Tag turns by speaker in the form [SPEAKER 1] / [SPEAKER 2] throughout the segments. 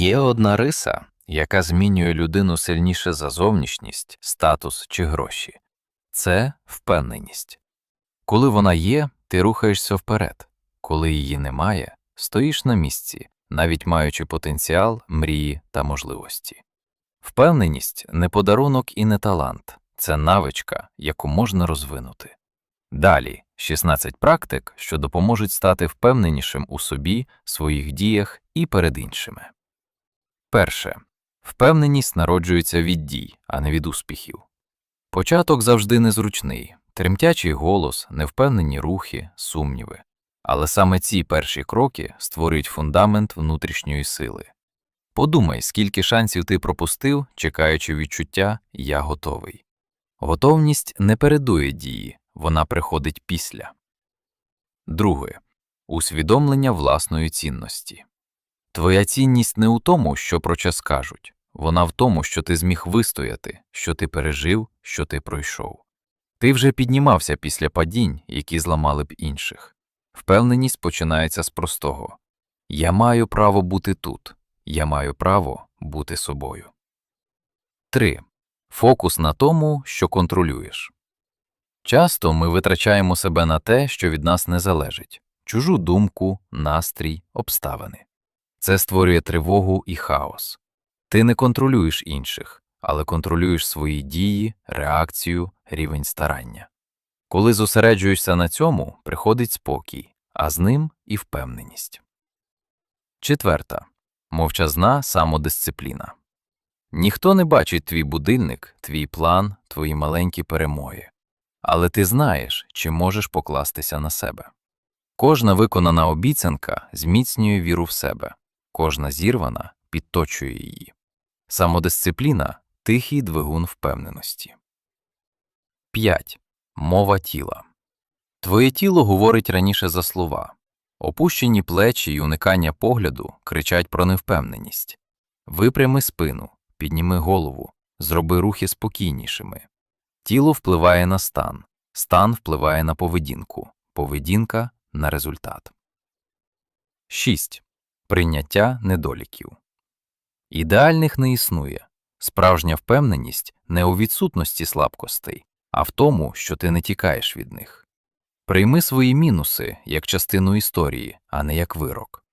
[SPEAKER 1] Є одна риса, яка змінює людину сильніше за зовнішність, статус чи гроші це впевненість. Коли вона є, ти рухаєшся вперед, коли її немає, стоїш на місці, навіть маючи потенціал, мрії та можливості. Впевненість не подарунок і не талант, це навичка, яку можна розвинути. Далі 16 практик, що допоможуть стати впевненішим у собі, своїх діях і перед іншими. Перше. Впевненість народжується від дій, а не від успіхів. Початок завжди незручний, тремтячий голос, невпевнені рухи, сумніви. Але саме ці перші кроки створюють фундамент внутрішньої сили. Подумай, скільки шансів ти пропустив, чекаючи відчуття Я готовий. Готовність не передує дії, вона приходить після. Друге. Усвідомлення власної цінності. Твоя цінність не у тому, що про час кажуть, вона в тому, що ти зміг вистояти, що ти пережив, що ти пройшов. Ти вже піднімався після падінь, які зламали б інших. Впевненість починається з простого Я маю право бути тут, я маю право бути собою. 3. Фокус на тому, що контролюєш. Часто ми витрачаємо себе на те, що від нас не залежить чужу думку, настрій, обставини. Це створює тривогу і хаос. Ти не контролюєш інших, але контролюєш свої дії, реакцію, рівень старання. Коли зосереджуєшся на цьому, приходить спокій, а з ним і впевненість. Четверта мовчазна самодисципліна. Ніхто не бачить твій будильник, твій план, твої маленькі перемоги, але ти знаєш, чи можеш покластися на себе. Кожна виконана обіцянка зміцнює віру в себе, кожна зірвана підточує її. Самодисципліна тихий двигун впевненості. 5. Мова тіла. Твоє тіло говорить раніше за слова. Опущені плечі й уникання погляду кричать про невпевненість. Випрями спину, підніми голову, зроби рухи спокійнішими. Тіло впливає на стан, стан впливає на поведінку, поведінка на результат. 6. Прийняття недоліків. Ідеальних не існує. Справжня впевненість не у відсутності слабкостей, а в тому, що ти не тікаєш від них. Прийми свої мінуси як частину історії, а не як вирок.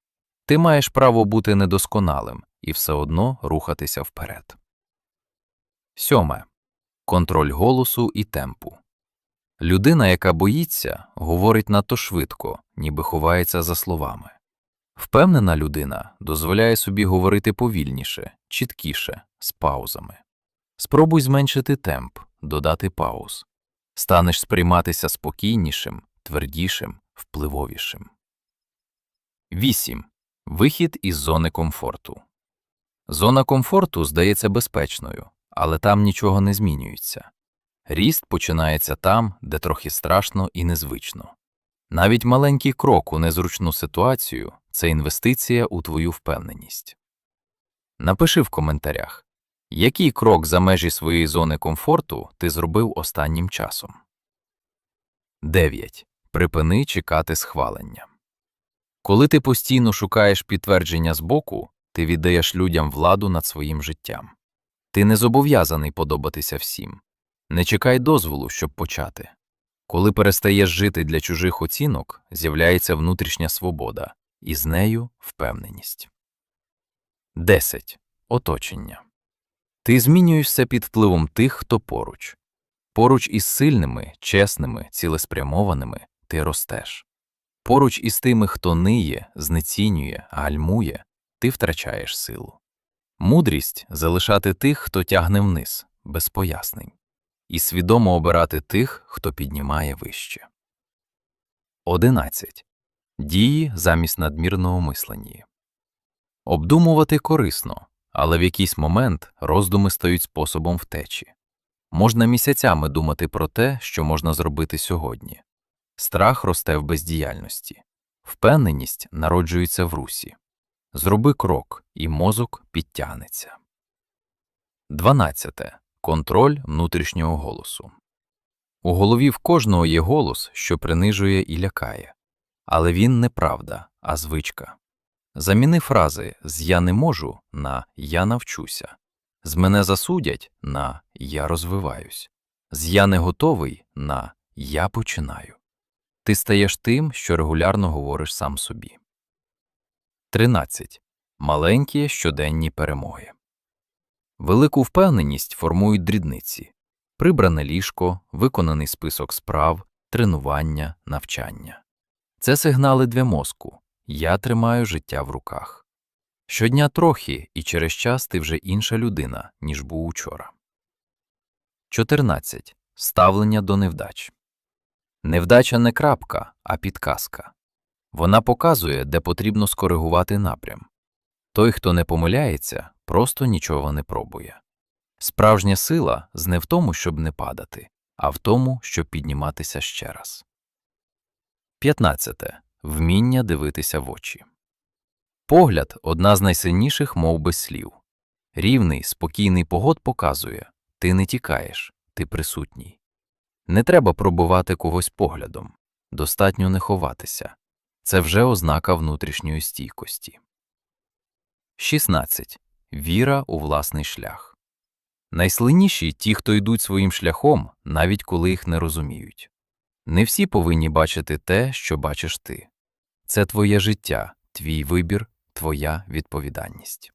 [SPEAKER 1] Ти маєш право бути недосконалим і все одно рухатися вперед. Сьоме. Контроль голосу і темпу. Людина, яка боїться, говорить надто швидко, ніби ховається за словами. Впевнена людина дозволяє собі говорити повільніше, чіткіше, з паузами. Спробуй зменшити темп, додати пауз. Станеш сприйматися спокійнішим, твердішим, впливовішим. 8. Вихід із зони комфорту. Зона комфорту здається безпечною, але там нічого не змінюється. Ріст починається там, де трохи страшно і незвично. Навіть маленький крок у незручну ситуацію це інвестиція у твою впевненість. Напиши в коментарях, який крок за межі своєї зони комфорту ти зробив останнім часом. 9. Припини чекати схвалення. Коли ти постійно шукаєш підтвердження збоку, ти віддаєш людям владу над своїм життям. Ти не зобов'язаний подобатися всім. Не чекай дозволу, щоб почати. Коли перестаєш жити для чужих оцінок, з'являється внутрішня свобода, і з нею впевненість. 10. Оточення. Ти змінюєшся під впливом тих, хто поруч. Поруч із сильними, чесними, цілеспрямованими ти ростеш. Поруч із тими, хто ниє, знецінює, гальмує, ти втрачаєш силу. Мудрість залишати тих, хто тягне вниз, без пояснень, і свідомо обирати тих, хто піднімає вище. 11. Дії замість надмірного мислення. Обдумувати корисно, але в якийсь момент роздуми стають способом втечі. Можна місяцями думати про те, що можна зробити сьогодні. Страх росте в бездіяльності, впевненість народжується в русі. Зроби крок, і мозок підтягнеться. 12. Контроль внутрішнього голосу. У голові в кожного є голос, що принижує і лякає. Але він не правда, а звичка. Заміни фрази з я не можу на я навчуся, з мене засудять на я розвиваюсь, з я не готовий на я починаю. Ти стаєш тим, що регулярно говориш сам собі. 13. Маленькі щоденні перемоги. Велику впевненість формують дрібниці прибране ліжко, виконаний список справ, тренування, навчання. Це сигнали для мозку. Я тримаю життя в руках. Щодня трохи, і через час ти вже інша людина, ніж був учора. 14. Ставлення до невдач. Невдача не крапка, а підказка. Вона показує, де потрібно скоригувати напрям. Той, хто не помиляється, просто нічого не пробує. Справжня сила не в тому, щоб не падати, а в тому, щоб підніматися ще раз. 15. Вміння дивитися в очі. Погляд одна з найсильніших мов без слів. Рівний, спокійний погод показує ти не тікаєш, ти присутній. Не треба пробувати когось поглядом, достатньо не ховатися. Це вже ознака внутрішньої стійкості. 16. Віра у власний шлях. Найсильніші ті, хто йдуть своїм шляхом, навіть коли їх не розуміють. Не всі повинні бачити те, що бачиш ти. Це твоє життя, твій вибір, твоя відповідальність.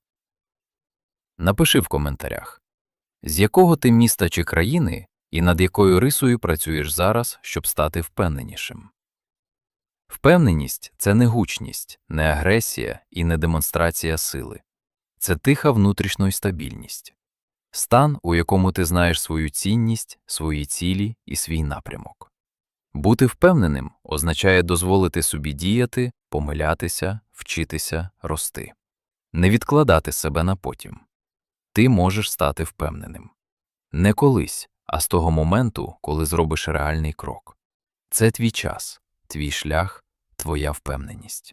[SPEAKER 1] Напиши в коментарях, з якого ти міста чи країни і над якою рисою працюєш зараз, щоб стати впевненішим. Впевненість це не гучність, не агресія і не демонстрація сили. Це тиха внутрішня стабільність. Стан, у якому ти знаєш свою цінність, свої цілі і свій напрямок. Бути впевненим означає дозволити собі діяти, помилятися, вчитися, рости, не відкладати себе на потім. Ти можеш стати впевненим. Не колись, а з того моменту, коли зробиш реальний крок. Це твій час, твій шлях, твоя впевненість.